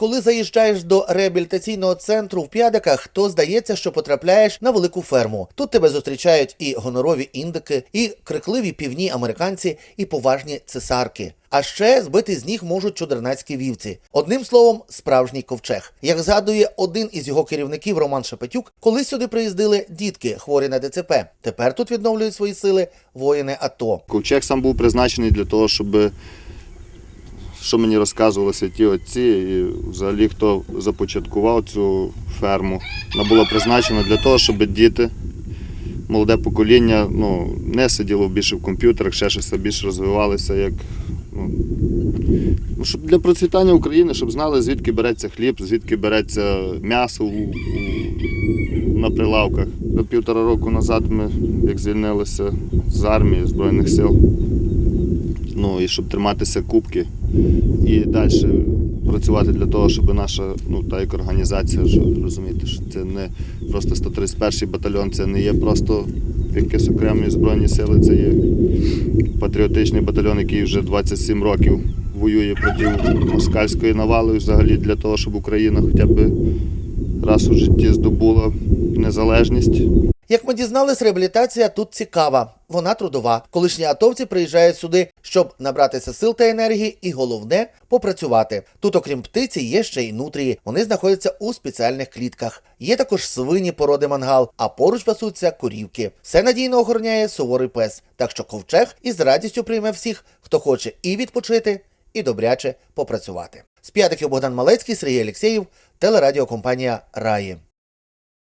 Коли заїжджаєш до реабілітаційного центру в П'ядиках, то здається, що потрапляєш на велику ферму. Тут тебе зустрічають і гонорові індики, і крикливі півні американці, і поважні цесарки. А ще збити з ніг можуть чудернацькі вівці. Одним словом, справжній ковчег. Як згадує один із його керівників Роман Шепетюк, коли сюди приїздили дітки, хворі на ДЦП. Тепер тут відновлюють свої сили воїни АТО. Ковчег сам був призначений для того, щоб що мені розказували святі отці, і взагалі хто започаткував цю ферму. Вона була призначена для того, щоб діти, молоде покоління ну, не сиділо більше в комп'ютерах, ще щось більше розвивалися як. Ну, ну, щоб для процвітання України, щоб знали, звідки береться хліб, звідки береться м'ясо у, у, на прилавках. До півтора року назад ми, як звільнилися з армії Збройних сил, ну і щоб триматися кубки і далі працювати для того, щоб наша ну, та як організація, розумієте, що це не просто 131 батальйон, це не є просто якісь окремі збройні сили, це є патріотичний батальйон, який вже 27 років воює проти москальської навали, взагалі для того, щоб Україна хоча б раз у житті здобула незалежність. Як ми дізнались, реабілітація тут цікава, вона трудова. Колишні атовці приїжджають сюди, щоб набратися сил та енергії, і головне попрацювати. Тут, окрім птиці, є ще й нутрії. Вони знаходяться у спеціальних клітках. Є також свині породи мангал, а поруч пасуться корівки. Все надійно охороняє суворий пес. Так що ковчег із радістю прийме всіх, хто хоче і відпочити, і добряче попрацювати. З п'ятиків Богдан Малецький, Сергій Алєксєєв, телерадіокомпанія Раї.